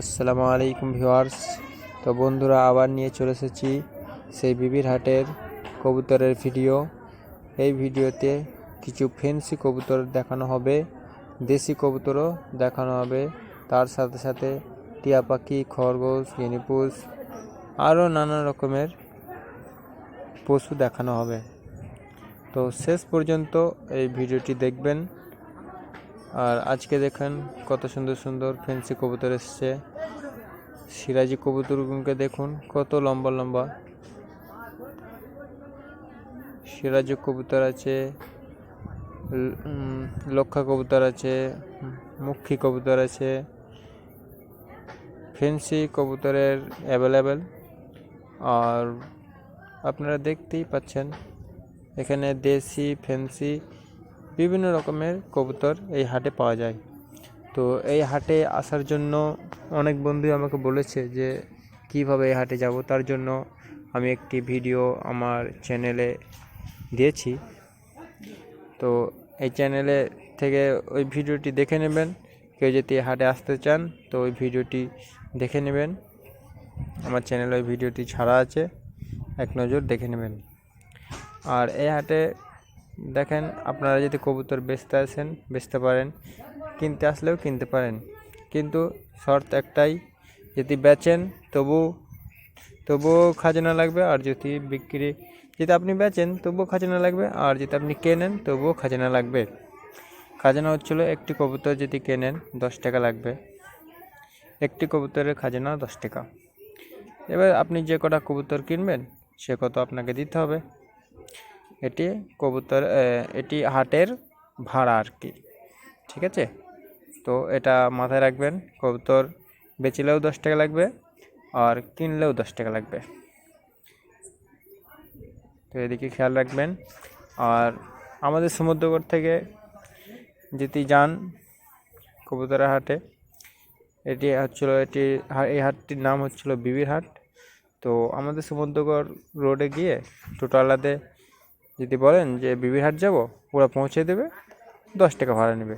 আসসালামু আলাইকুম ভিউয়ার্স। তো বন্ধুরা, আবার নিয়ে চলে এসেছি সেই বিবির হাটের কবুতরের ভিডিও। এই ভিডিওতে কিছু ফেন্সি কবুতর দেখানো হবে, দেশি কবুতরও দেখানো হবে। তার সাথে সাথে টিয়া পাখি, খরগোশ গিনিপুস আরও নানা রকমের পশু দেখানো হবে। তো শেষ পর্যন্ত এই ভিডিওটি দেখবেন। আর আজকে দেখেন কত সুন্দর সুন্দর ফেন্সি কবুতর এসছে। সিরাজি কবুতরগুলোকে দেখুন, কত লম্বা লম্বা। সিরাজি কবুতর আছে লক্ষা কবুতর আছে, মুখী কবুতর আছে। ফেন্সি কবুতরের অ্যাভেলেবেল আর আপনারা দেখতেই পাচ্ছেন, এখানে দেশি ফেন্সি বিভিন্ন রকমের কবুতর এই হাটে পাওয়া যায়। তো এই হাটে আসার জন্য অনেক বন্ধু আমাকে বলেছে যে, কীভাবে এই হাটে যাব? তার জন্য আমি একটি ভিডিও আমার চ্যানেলে দিয়েছি। তো এই চ্যানেলে থেকে ওই ভিডিওটি দেখে নেবেন। কেউ যদি হাটে আসতে চান, তো ওই ভিডিওটি দেখে নেবেন। আমার চ্যানেলে ওই ভিডিওটি ছাড়া আছে। এক নজর দেখে নেবেন। আর এই হাটে দেখেন আপনারা যদি কবুতর বেচতে আসেন, বেচতে পারেন, কিনতে আসলেও কিনতে পারেন। কিন্তু শর্ত একটাই, যদি বেচেন তবু তবুও খাজনা লাগবে, আর যদি বিক্রি, যদি আপনি বেচেন তবুও খাজনা লাগবে, আর যদি আপনি কেনেন তবুও খাজনা লাগবে। খাজনা হচ্ছিল একটি কবুতর যদি কেনেন, দশ টাকা লাগবে। একটি কবুতরের খাজনা দশ টাকা। এবার আপনি যে কটা কবুতর কিনবেন, সে কত আপনাকে দিতে হবে? এটি কবুতর এটি হাটের ভাড়া আর কি। ঠিক আছে? তো এটা মাথায় রাখবেন, কবুতর বেচলেও দশ টাকা লাগবে আর কিনলেও দশ টাকা লাগবে। তো এদিকে খেয়াল রাখবেন। আর আমাদের সমুদ্রগড় থেকে যদি যান কবুতরের হাটে, এটি হচ্ছিল, এটি এই হাটটির নাম হচ্ছিল বিবির হাট। তো আমাদের সমুদ্রগড় রোডে গিয়ে টোটালাতে যদি বলেন যে বিবির হাট যাব, ওরা পৌঁছে দেবে, দশ টাকা ভাড়া নেবে।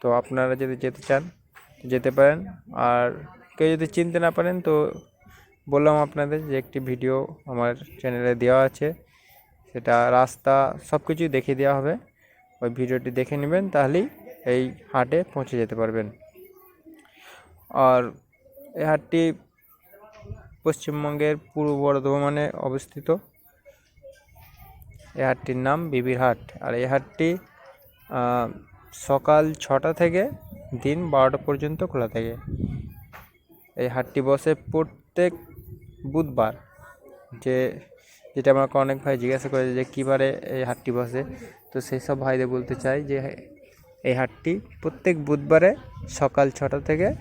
তো আপনারা যদি যেতে চান, যেতে পারেন। আর কেউ যদি চিনতে না পারেন, তো বললাম আপনাদের যে একটি ভিডিও আমার চ্যানেলে দেওয়া আছে। সেটা রাস্তা সব কিছুই দেখিয়ে দেওয়া হবে। ওই ভিডিওটি দেখে নেবেন, তাহলেই এই হাটে পৌঁছে যেতে পারবেন। আর এই হাটটি পশ্চিমবঙ্গের পূর্ব বর্ধমানে অবস্থিত। এই হাটটির নাম বিবির হাট। আর এই হাটটি সকাল ছটা থেকে দিন বারোটা পর্যন্ত খোলা থাকে। এই হাটটি বসে প্রত্যেক বুধবার। যে, যেটা আমাকে অনেক ভাই জিজ্ঞাসা করে যে কী বারে এই হাটটি বসে? তো সেই সব ভাইদের বলতে চাই যে, এই হাটটি প্রত্যেক বুধবারে সকাল ছটা থেকে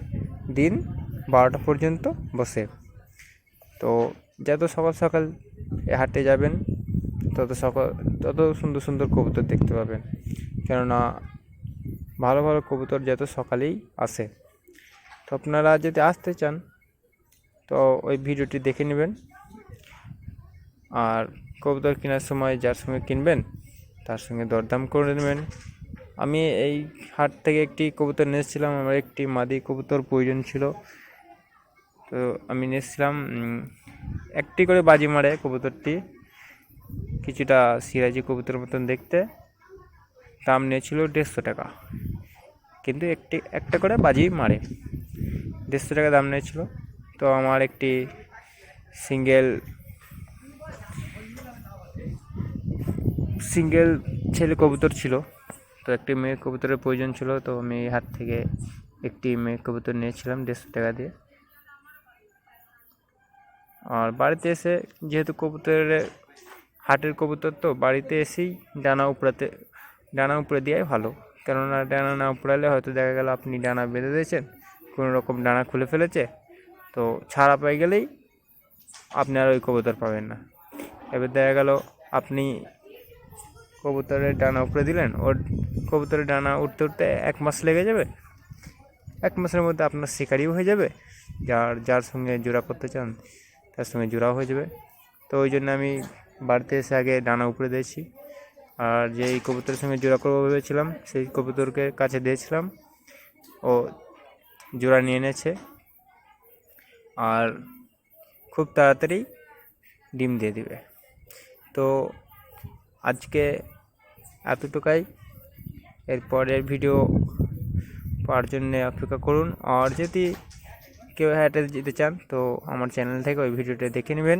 দিন বারোটা পর্যন্ত বসে। তো, যত সকাল সকাল এই হাটে যাবেন তত সকাল, তত সুন্দর সুন্দর কবুতর দেখতে পাবেন। কেননা ভালো ভালো কবুতর যত সকালেই আসে। তো আপনারা যদি আসতে চান, তো ওই ভিডিওটি দেখে নেবেন। আর কবুতর কেনার সময় যার সঙ্গে কিনবেন, তার সঙ্গে দরদাম করে নেবেন। আমি এই হাট থেকে একটি কবুতর নিয়েছিলাম, আমার একটি মাদি কবুতর প্রয়োজন ছিল। তো আমি নিয়েছিলাম একটি করে বাজি মারে কবুতরটি। কিছুটা সিরাজি কবুতরের মতন দেখতে। দাম নিয়েছিল দেড়শো টাকা। কিন্তু একটি, একটা করে বাজি মারে। দেড়শো টাকা দাম নিয়েছিল। তো আমার একটি সিঙ্গেল সিঙ্গেল ছেলে কবুতর ছিল। তো একটি মেয়ে কবুতরের প্রয়োজন ছিল। তো আমি হাত থেকে একটি মেয়ে কবুতর নিয়েছিলাম দেড়শো টাকা দিয়ে। আর বাড়িতে এসে যেহেতু কবুতরের হাটের কবুতর তো বাড়িতে এসেই ডানা উপড়াতে, ডানা উপরে দেওয়াই ভালো। কেননা ডানা না উপড়ালে হয়তো দেখা গেল আপনি ডানা বেঁধে দিয়েছেন, কোনো রকম ডানা খুলে ফেলেছে, তো ছাড়া পেয়ে গেলেই আপনি আর ওই কবুতর পাবেন না। এবার দেখা গেল আপনি কবুতরের ডানা উপরে দিলেন, ওর কবুতরের ডানা উঠতে উঠতে এক মাস লেগে যাবে। এক মাসের মধ্যে আপনার শিকারিও হয়ে যাবে, যার যার সঙ্গে জোড়া করতে চান তার সঙ্গে জোড়াও হয়ে যাবে। তো ওই জন্য আমি বাড়িতে এসে আগে ডানা উপরে দিয়েছি। আর যেই কবুতরের সঙ্গে জোড়া করব ভেবেছিলাম, সেই কবুতরকে কাছে দিয়েছিলাম। ও জোড়া নিয়ে এনেছে আর খুব তাড়াতাড়ি ডিম দিয়ে দিবে। তো আজকে এতটুকাই। এরপরের ভিডিও পাওয়ার জন্যে অপেক্ষা করুন। আর যদি কেউ হাটে যেতে চান, তো আমার চ্যানেল থেকে ওই ভিডিওটা দেখে নেবেন।